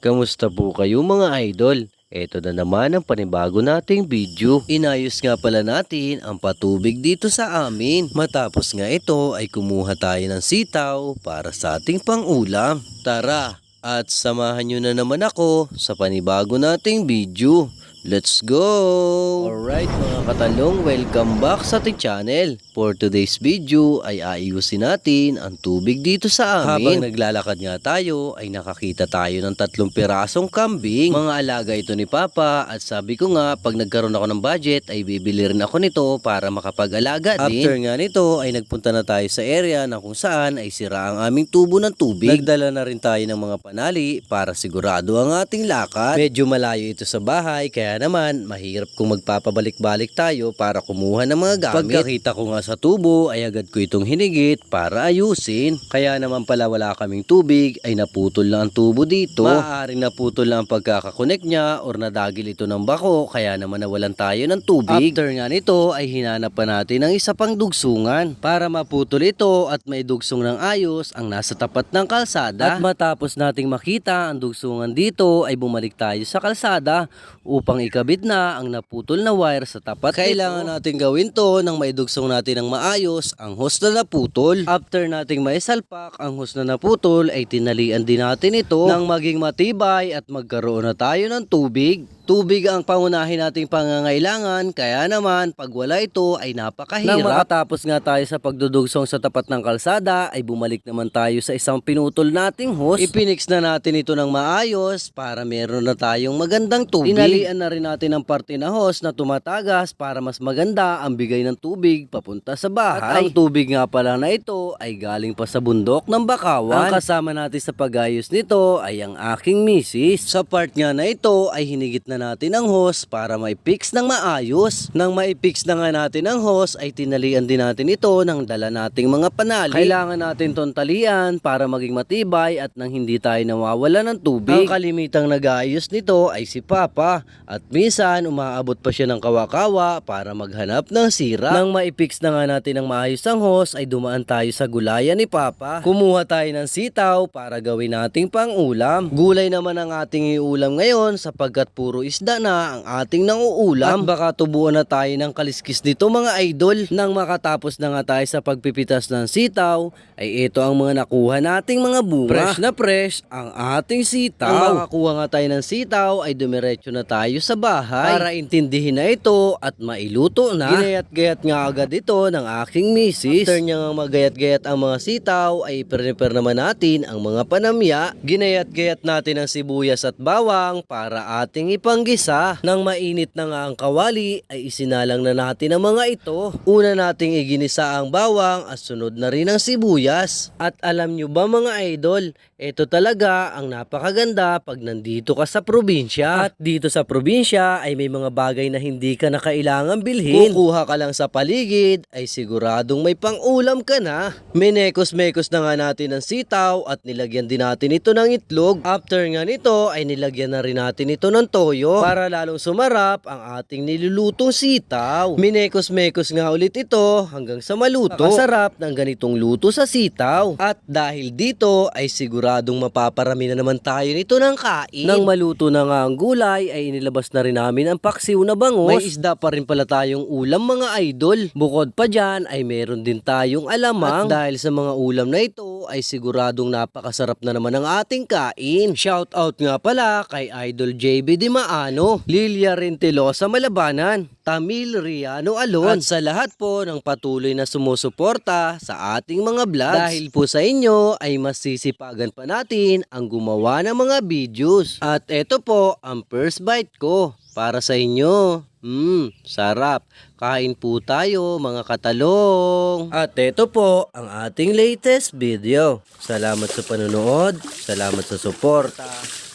Kamusta po kayo mga idol? Ito na naman ang panibago nating video. Inayos nga pala natin ang patubig dito sa amin. Matapos nga ito ay kumuha tayo ng sitaw para sa ating pangulam. Tara at samahan nyo na naman ako sa panibago nating video. Let's go! Alright mga katalong, welcome back sa ating channel. For today's video ay ayusin natin ang tubig dito sa amin. Habang naglalakad nga tayo ay nakakita tayo ng tatlong pirasong kambing. Mga alaga ito ni Papa at sabi ko nga pag nagkaroon ako ng budget ay bibili rin ako nito para makapag-alaga din. After nga nito ay nagpunta na tayo sa area na kung saan ay sira ang aming tubo ng tubig. Nagdala na rin tayo ng mga panali para sigurado ang ating lakad. Medyo malayo ito sa bahay kaya naman mahirap kung magpapabalik-balik tayo para kumuha ng mga gamit. Pagkakita ko nga sa tubo ay agad ko itong hinigit para ayusin. Kaya naman pala wala kaming tubig ay naputol na ang tubo dito. Maaaring naputol na ang pagkakakonek niya or nadagil ito ng bako kaya naman nawalan tayo ng tubig. After nga nito ay hinanap pa natin ng isa pang dugsungan para maputol ito at may dugsong ng ayos ang nasa tapat ng kalsada. At matapos nating makita ang dugsungan dito ay bumalik tayo sa kalsada upang ikabit na ang naputol na wire sa tapat Kailangan natin gawin to nang maidugsong natin ng maayos ang hose na naputol. After nating maisalpak ang hose na naputol ay tinalian din natin ito nang maging matibay at magkaroon na tayo ng tubig. Tubig ang pangunahin nating pangangailangan kaya naman pag wala ito ay napakahirap. Nang makatapos nga tayo sa pagdudugsong sa tapat ng kalsada ay bumalik naman tayo sa isang pinutol nating hose. Ipinix na natin ito ng maayos para meron na tayong magandang tubig. Tinalian na rin natin ang parte na hose na tumatagas para mas maganda ang bigay ng tubig papunta sa bahay. At ang tubig nga pala na ito ay galing pa sa bundok ng Bakawan. Ang kasama natin sa pagayos nito ay ang aking misis. Sa part nga na ito ay hinigit na natin ang hose para may fix ng maayos. Nang maipix na nga natin ang hose ay tinalian din natin ito ng dala nating mga panali. Kailangan natin tong talian para maging matibay at nang hindi tayo nawawala ng tubig. Ang kalimitang nag-aayos nito ay si Papa at minsan umaabot pa siya ng kawakawa para maghanap ng sira. Nang maipix na nga natin ang maayos ang hose ay dumaan tayo sa gulayan ni Papa. Kumuha tayo ng sitaw para gawin nating pang-ulam. Gulay naman ang ating iulam ngayon sapagkat puro isda na ang ating nanguulam. At baka tubuan na tayo ng kaliskis dito mga idol. Nang makatapos na nga tayo sa pagpipitas ng sitaw, ay ito ang mga nakuha nating mga bunga. Fresh na fresh ang ating sitaw. Nang makakuha nga tayo ng sitaw, ay dumiretso na tayo sa bahay para intindihin na ito at mailuto na. Ginayat-gayat nga agad ito ng aking misis. After niya nga magayat-gayat ang mga sitaw, ay prepare naman natin ang mga panamya. Ginayat-gayat natin ang sibuyas at bawang para ating ipanggisa. Nang mainit na nga ang kawali, ay isinalang na natin ang mga ito. Una nating iginisa ang bawang at sunod na rin ang sibuyas. At alam nyo ba mga idol, ito talaga ang napakaganda pag nandito ka sa probinsya. At dito sa probinsya ay may mga bagay na hindi ka na kailangan bilhin. Kukuha ka lang sa paligid ay siguradong may pang-ulam ka na. Minekos-mekos na nga natin ng sitaw at nilagyan din natin ito ng itlog. After nga nito ay nilagyan na rin natin ito ng toyo para lalong sumarap ang ating nilulutong sitaw. Minekos-mekos nga ulit ito hanggang sa maluto. Masarap ng ganitong luto sa sitaw. At dahil dito ay siguradong mapaparami na naman tayo nito ng kain. Nang maluto na nga ang gulay ay inilabas na rin namin ang paksiw na bangos. May isda pa rin pala tayong ulam mga idol. Bukod pa dyan ay meron din tayong alamang. At dahil sa mga ulam na ito ay siguradong napakasarap na naman ang ating kain. Shout out nga pala kay Idol JB Di Maano, Lilia Rentilosa Malabanan, Tamil Riano Alon at sa lahat po ng patuloy na sumusuporta sa ating mga vlogs. Dahil po sa inyo ay masisipagan pa natin ang gumawa ng mga videos. At ito po ang first bite ko para sa inyo. Mmm, sarap. Kain po tayo mga katalong. At ito po ang ating latest video. Salamat sa panonood. Salamat sa suporta.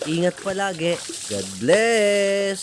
Ingat palagi. God bless.